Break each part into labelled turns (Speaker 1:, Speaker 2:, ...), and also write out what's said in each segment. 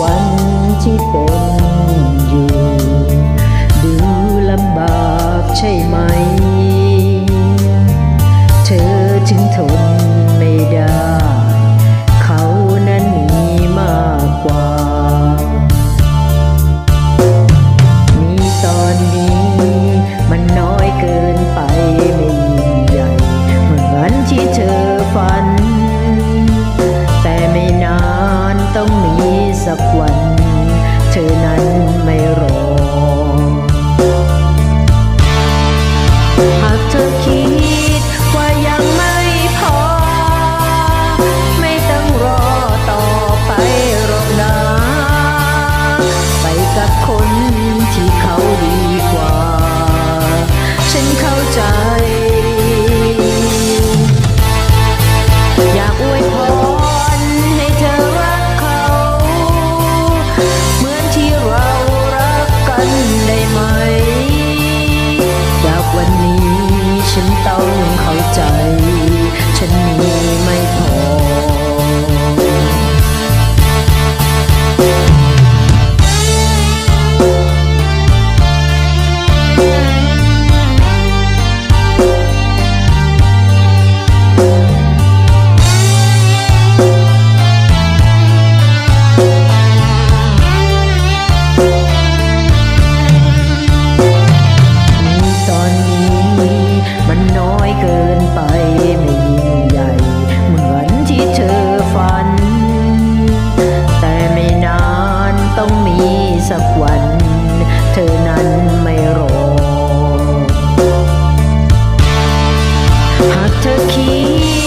Speaker 1: วันที่เป็นอยู่ ดูลำบากใช่ไหม เธอจึงทน คน ต้องมีสักวัน เธอนั้นไม่รอ หากเธอคิด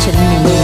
Speaker 1: 沉迷